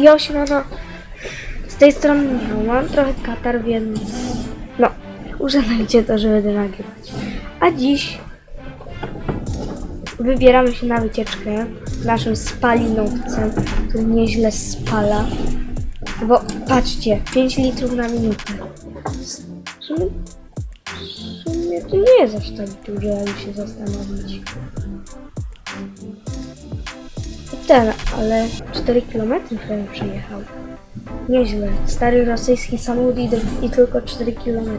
Jo, siemano. Z tej strony Michał. Mam trochę katar, więc no, używajcie to, żeby nagrywać. A dziś wybieramy się na wycieczkę naszym spalinowcem, który nieźle spala. Bo patrzcie, 5 litrów na minutę. W sumie, w sumie to nie jest aż tak dużo, jakby się zastanowić. Ten, ale 4 km prawie przejechał. Nieźle. Stary rosyjski samochód i, i tylko 4 km.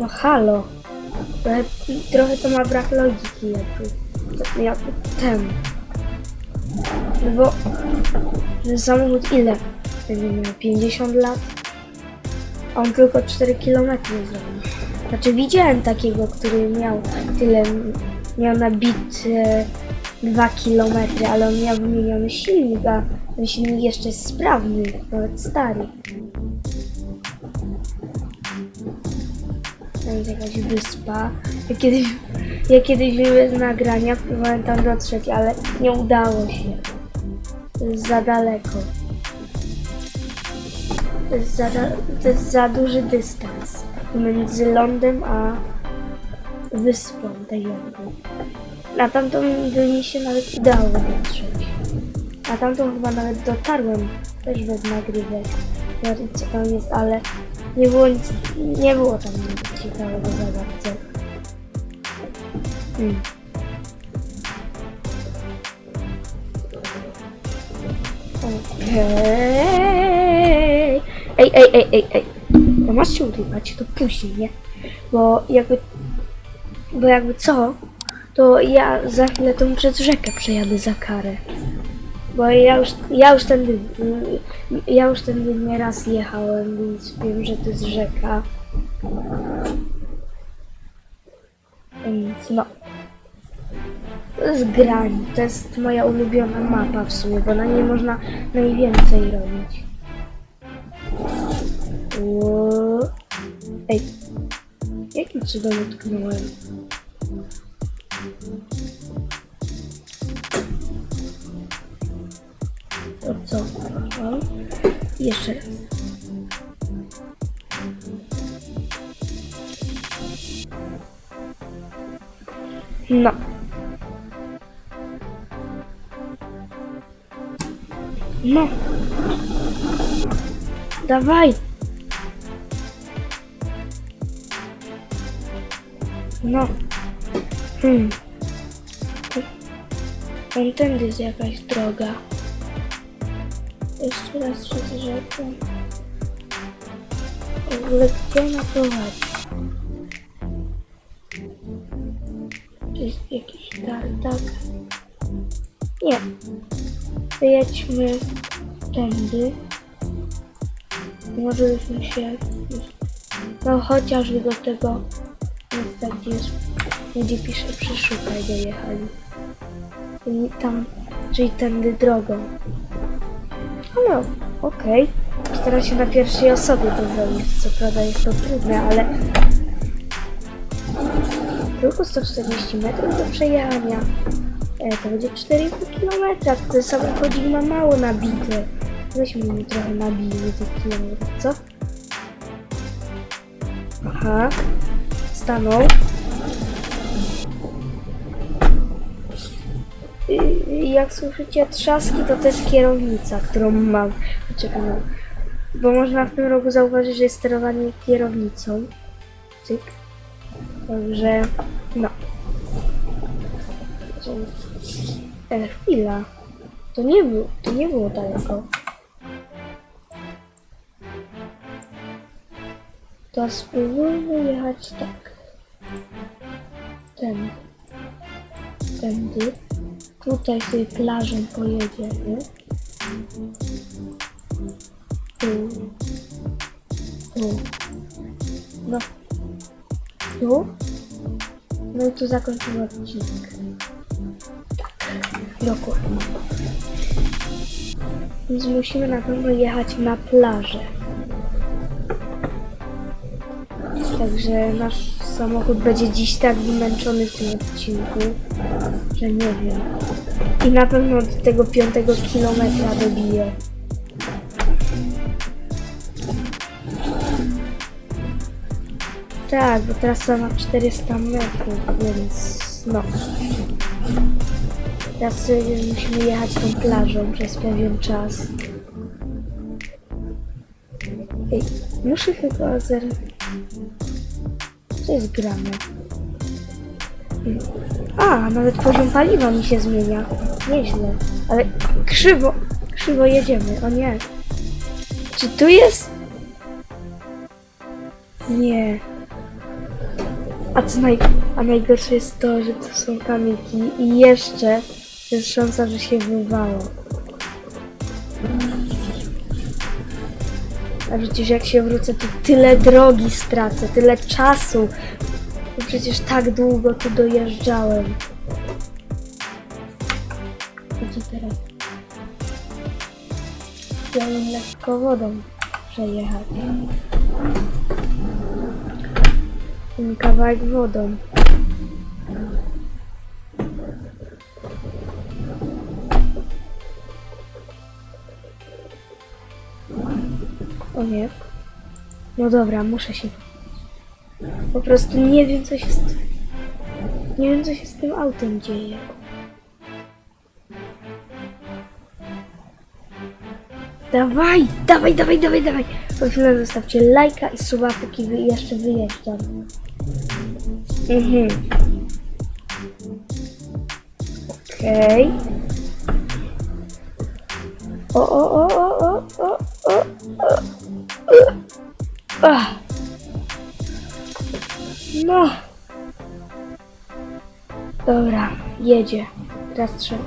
No halo. Trochę, trochę to ma brak logiki. To- Jak ten. No bo ten samochód ile? Będzie miał 50 lat? A on tylko 4 km zrobił. Znaczy widziałem takiego, który miał tyle, miał nabite 2 km, ale on miał wymieniony silnik, a ten silnik jeszcze jest sprawny, nawet stary. To jest jakaś wyspa. Ja kiedyś, ja kiedyś bez nagrania próbowałem tam dotrzeć, ale nie udało się. To jest za daleko. To jest za, to jest za duży dystans między lądem a wyspą tej jakby. Na tamtą by mi się nawet udało dotrzeć. Na tamtą chyba nawet dotarłem też bez nagrywek. Zobaczyć co tam jest, ale nie było nic, nie było tam nic ciekawego za bardzo. Hmm. Okej. Ej, ej, ej, ej, ej. No masz się urywać, to później, nie? Bo jakby, bo jakby co, to ja za chwilę tą przez rzekę przejadę za karę. Bo ja już, ja już tędy, ja już tędy nieraz jechałem, więc wiem, że to jest rzeka. Więc no. To jest grań, to jest moja ulubiona mapa w sumie, bo na niej można najwięcej robić. Ej, jakim cudem utknąłem? To co? O, jeszcze raz. No. No. Dawaj. No. Hmm. Tam tędy jest jakaś droga. Jeszcze raz przez rzekę. W ogóle gdzie ona prowadzi? To jest jakiś tartak. Nie. Wyjedźmy tędy. Może byśmy się... No chociażby do tego miejsca, gdzie jest... Gdzie pisze przeszukaj dojechali. I tam, czyli tędy drogą. No, okej. Staram się na pierwszej osobie to zrobić. Co prawda jest to trudne, ale... Tylko 140 metrów do przejechania. E, to będzie 4,5 km. Ten samochodzik ma mało nabity. Weźmy mi trochę nabijmy tych co? Aha. Stanął. Jak słyszycie trzaski, to to jest kierownica, którą mam. No. bo można w tym roku zauważyć, że jest sterowanie kierownicą. Cyk. Także, no. E, chwila. To nie było, to nie było daleko. To spróbujmy jechać tak. Tędy. Tędy. Tutaj sobie plażą pojedziemy. Tu. Tu. No. Tu. No i tu zakończymy odcinek. Tak. Dokładnie. Więc musimy na pewno jechać na plażę. Także nasz samochód będzie dziś tak wymęczony w tym odcinku, że nie wiem. I na pewno od tego piątego kilometra dobije. Tak, bo trasa ma 400 metrów, więc no. Teraz musimy jechać tą plażą przez pewien czas. Ej, muszę chyba zerknąć. Co jest grane? A, nawet poziom paliwa mi się zmienia. Nieźle. Ale krzywo, krzywo jedziemy, o nie. Czy tu jest? Nie. A co naj... A najgorsze jest to, że to są kamyki i jeszcze jest szansa, że się wywalą. A przecież jak się wrócę, to tyle drogi stracę, tyle czasu. Bo przecież tak długo tu dojeżdżałem. I teraz? Chciałem lekko wodą przejechać. Ten kawałek wodą. O nie. No dobra, muszę się... Po prostu nie wiem, co się... Z... Nie wiem, co się z tym autem dzieje. Dawaj, dawaj, dawaj, dawaj, dawaj. Po chwilę zostawcie lajka i suba, póki wy jeszcze wyjeżdżam. Mhm. Okej. Okay. O, o, o, o, o, o, o, o. Ach. No. Dobra, jedzie. Teraz trzeba,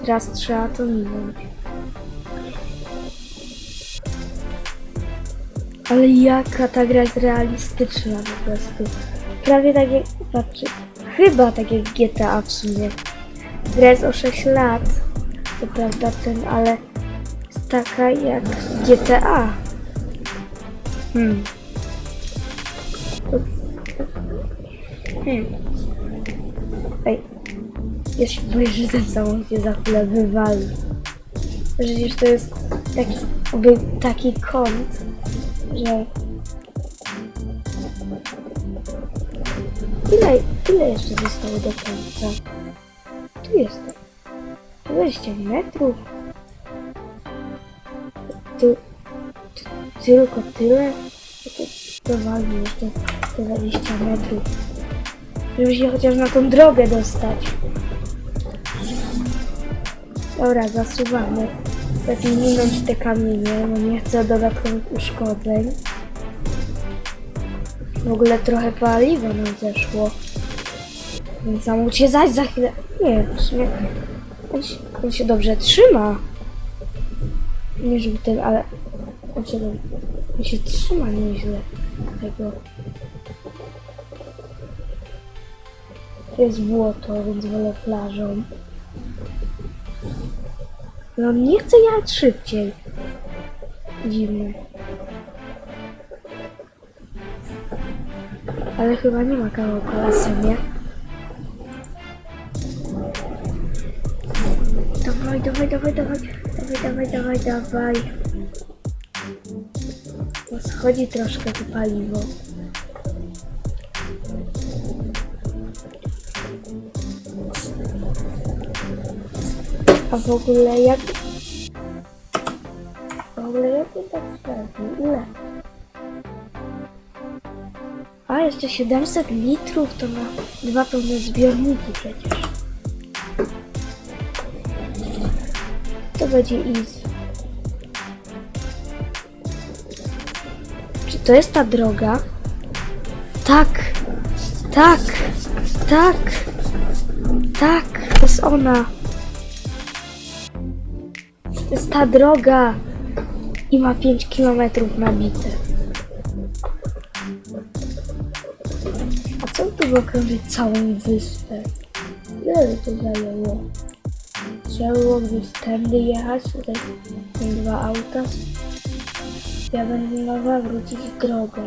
teraz trzeba to minąć. Ale jaka ta gra jest realistyczna po prostu. Prawie tak jak, chyba tak jak GTA w sumie. Gra jest o 6 lat, to prawda ten, ale jest taka jak GTA. Hmm. Hmm. Ej, ja się boję, że ten samochód się za chwilę wywali. Przecież to jest taki, taki kąt, że... Ile, ile jeszcze zostało do końca? Tu jestem. 20 metrów. Tu, tu, tylko tyle? Dowalmy jeszcze 20 metrów. Żeby się chociaż na tą drogę dostać. Dobra, zasuwamy. Lepiej minąć te kamienie, bo nie chcę dodatkowych uszkodzeń. W ogóle trochę paliwa nam zeszło. Więc samochód się zaś za chwilę... Nie, w sumie... On się, on się dobrze trzyma. Nie żeby ten, ale... On się, on się trzyma nieźle. Jest błoto, więc wolę plażą. No nie chcę jechać szybciej. Dziwne. Ale chyba nie ma kawałka lasy, nie? Dawaj, dawaj, dawaj, dawaj, dawaj, dawaj, dawaj, dawaj. Schodzi troszkę to paliwo. A w ogóle jak... W ogóle jak to tak średni? Ile? A, jeszcze 700 litrów to na dwa pełne zbiorniki przecież. To będzie easy. To jest ta droga? Tak! Tak! Tak! Tak! To jest ona! To jest ta droga! I ma 5 km nabite. A co tu by okrążyć całą wyspę? Ile to zajęło? Trzeba było tędy jechać, tutaj dwa auta. Ja będę mogła wrócić drogą.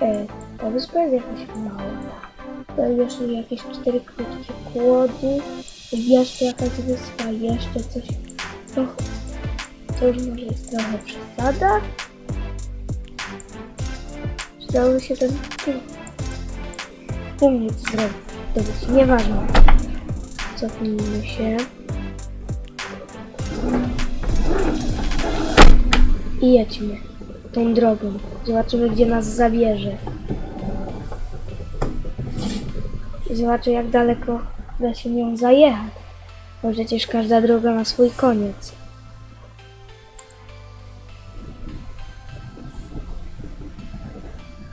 E, ta wyspa jest jakaś mała. Jeszcze jakieś cztery krótkie kłody. Jeszcze jakaś wyspa, jeszcze coś. To, to już może jest trochę przesada. Czy Dało się ten punkt zrobić. Nieważne. Cofnijmy się. I jedźmy tą drogą. Zobaczymy, gdzie nas zabierze. Zobaczę, jak daleko da się nią zajechać. Bo przecież każda droga ma swój koniec.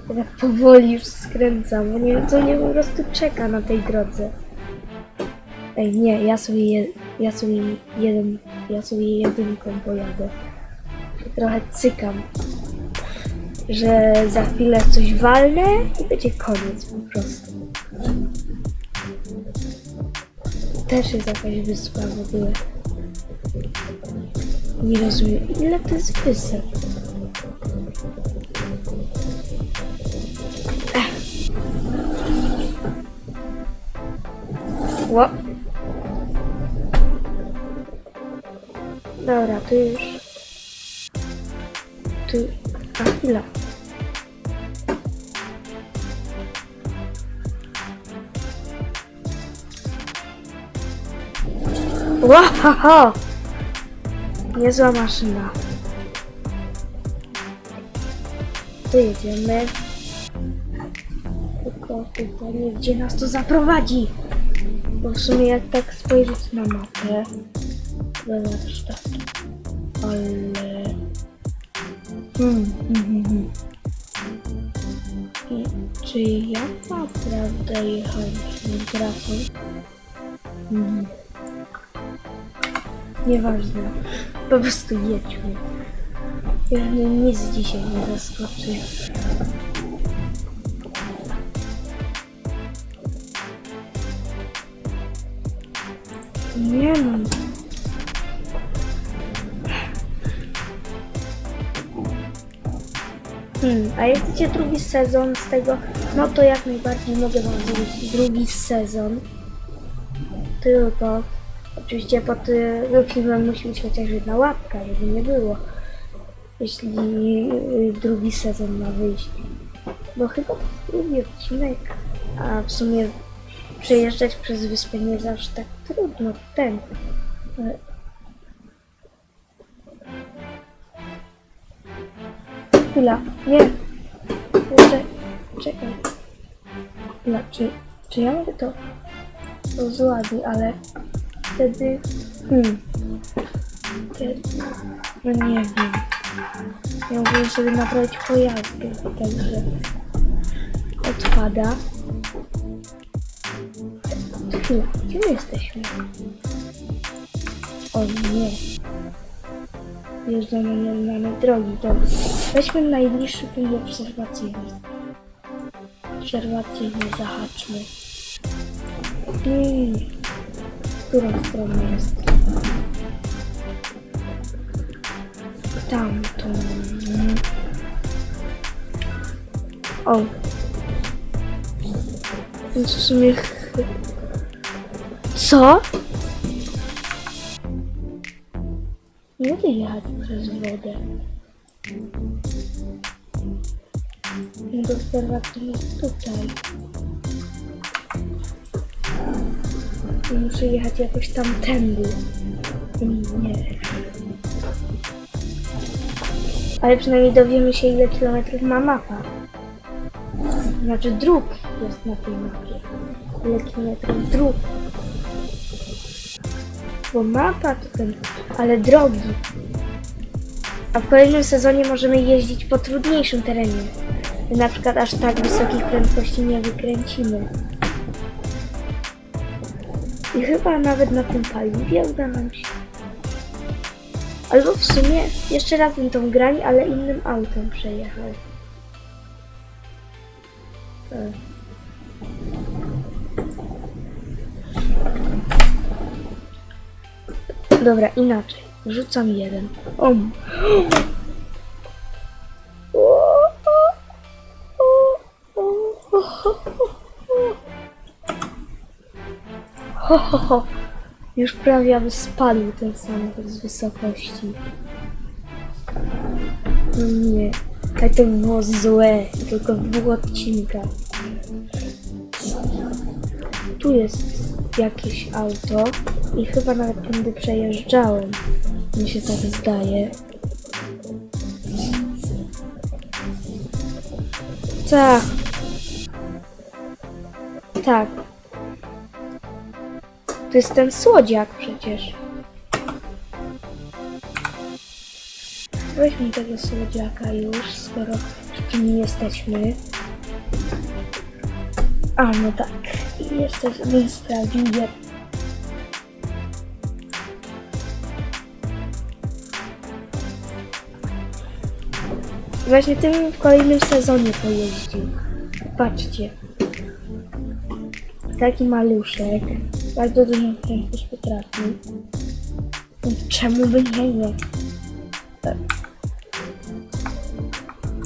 Ja tak powoli już skręcam, bo nie wiem, co mnie po prostu czeka na tej drodze. Ej, nie, ja sobie, je, ja sobie jeden, ja sobie jedynką pojadę. Trochę cykam, że za chwilę coś walnę i będzie koniec po prostu. Też jest jakaś wyspa w ogóle. Nie rozumiem, ile to jest wysep? Ło. Dobra, tu już. Łahaha! Niezła maszyna. Tu jedziemy. Tylko pytanie, gdzie nas to zaprowadzi? Bo w sumie jak tak spojrzeć na mapę, zobacz tak, ale... Hmm, hmm, hmm, hmm. I czy ja naprawdę jechałem tą trasą? Hmm. Nieważne, po prostu jedźmy. Już mnie nic dzisiaj nie zaskoczy. Nie mam. Hmm, a jak chcecie drugi sezon z tego, no to jak najbardziej mogę wam zrobić drugi sezon. Tylko oczywiście pod tym filmem musi być chociaż jedna łapka, żeby nie było. Jeśli y, drugi sezon ma wyjść. Bo chyba to drugi odcinek, a w sumie przejeżdżać przez wyspę nie aż tak trudno. Ten. e, Chwila, nie. Jeszcze, czekaj. Chwila, czy, czy ja mogę to rozładzi, ale wtedy... Hmm. Wtedy, no nie wiem. Ja mogę sobie naprawić pojazdy, także odpada. Chwila, gdzie my jesteśmy? O nie. Jeżdżamy na mamy drogi, to weźmy najbliższy punkt obserwacyjny. Obserwacyjny zahaczmy. Nie, w którą stronę jest? Tamtą. O. Więc w sumie... Co? Nie mogę jechać przez wodę. Punkt obserwacyjny jest tutaj. Muszę jechać jakoś tamtędy. Nie. Ale przynajmniej dowiemy się ile kilometrów ma mapa. Znaczy dróg jest na tej mapie. Ile kilometrów dróg. Bo mapa to ten, ale drogi. A w kolejnym sezonie możemy jeździć po trudniejszym terenie. Na przykład aż tak wysokich prędkości nie wykręcimy. I chyba nawet na tym paliwie uda nam się. Albo w sumie jeszcze raz bym tą grali, ale innym autem przejechał. E. Dobra, inaczej. Rzucam jeden. Om. Ho, ho, ho. Już prawie aby spadł ten samochód z wysokości. No nie. Ale to było złe, tylko w dwóch odcinkach. Tu jest jakieś auto i chyba nawet tędy przejeżdżałem. Mi się tak zdaje. Tak. Tak. To jest ten słodziak przecież. Weźmy tego słodziaka już, skoro przy nim jesteśmy. A, no tak. Jeszcze bym sprawdził, jak... Właśnie tym w kolejnym sezonie pojeździł. Patrzcie. Taki maluszek. Bardzo dużo prędkość potrafi. Czemu by nie nie?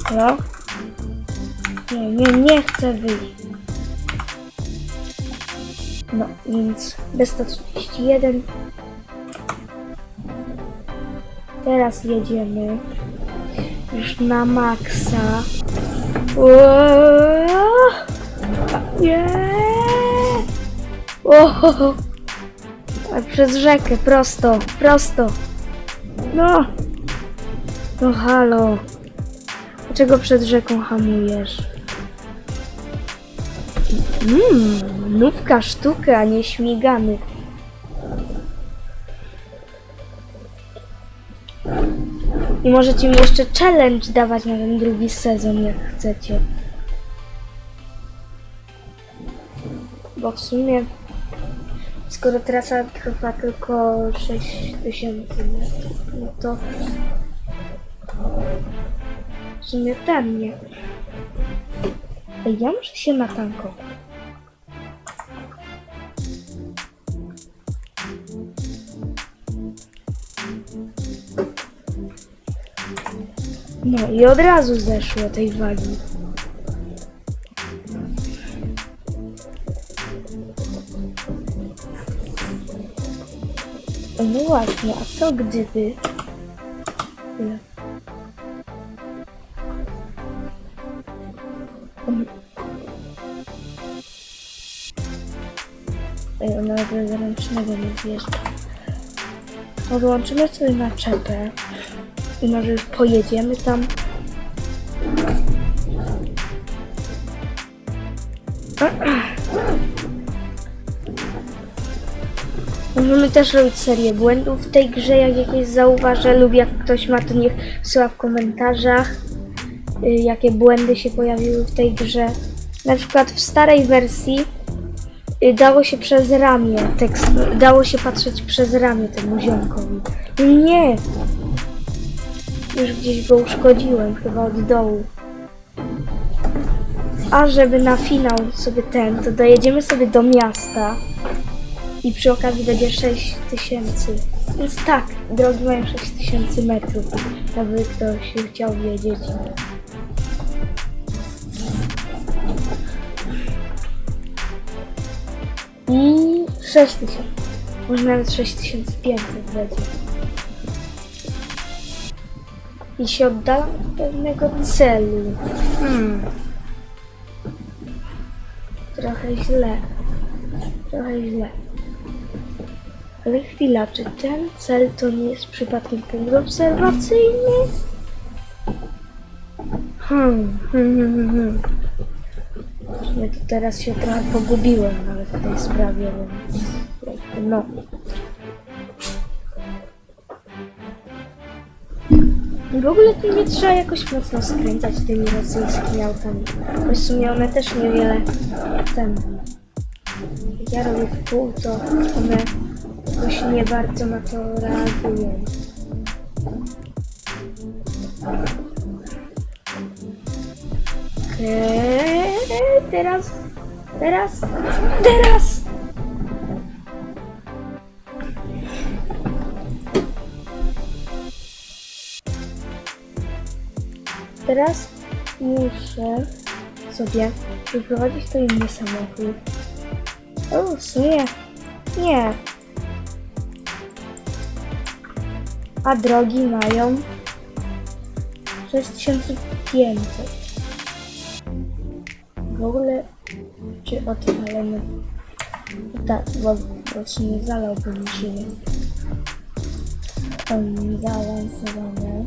Halo? Nie, nie, nie chcę wyjść. No, więc B131. Teraz jedziemy już na maksa. Ło- Nie! O! A przez rzekę, prosto, prosto. No! No halo. Dlaczego przed rzeką hamujesz? Mmm, nówka sztuka, a nie śmigany. I możecie mi jeszcze challenge dawać na ten drugi sezon, jak chcecie. Bo w sumie, skoro trasa trwa tylko 6000 metrów, no to w sumie ten nie. Ej, ja muszę się natankować. No i od razu zeszło tej wagi. No właśnie, a co gdyby... Um. Ej, ona nagle zaręcznego nie wjeżdża. Podłączymy sobie naczepę i może pojedziemy tam. Możemy też robić serię błędów w tej grze, jak jakieś zauważę lub jak ktoś ma, to niech wsyła w komentarzach, y, jakie błędy się pojawiły w tej grze. Na przykład w starej wersji y, dało się przez ramię tekst, dało się patrzeć przez ramię temu ziomkowi. Nie! Już gdzieś go uszkodziłem, chyba od dołu. A żeby na finał sobie ten, to dojedziemy sobie do miasta i przy okazji będzie 6000. Więc tak, drogi mają 6000 metrów, jakby ktoś chciał wiedzieć. I 6000. Może nawet 6500 będzie. I się do pewnego celu. Hmm. Trochę źle. Trochę źle. Ale chwila, czy ten cel to nie jest przypadkiem punkt obserwacyjny? Hmm, hmm, hmm, hmm. Ja tu teraz się trochę pogubiłem nawet w tej sprawie, więc no. W ogóle tu nie trzeba jakoś mocno skręcać tymi rosyjskimi autami. W sumie one też niewiele ten. Jak ja robię w pół, to one jakoś nie bardzo na to reagują. Okej, teraz, teraz, teraz! Teraz muszę sobie wyprowadzić to inny samochód. O, sumie nie. A drogi mają 6500. W ogóle, czy odpalemy? No tak, bo po prostu nie zalałby mi się. Um, zaawansowane.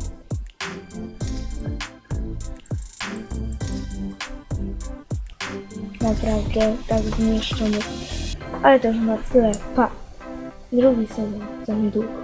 Naprawdę tak zmieszczony. Ale już na tyle. Pa! Drugi sobie za niedługo.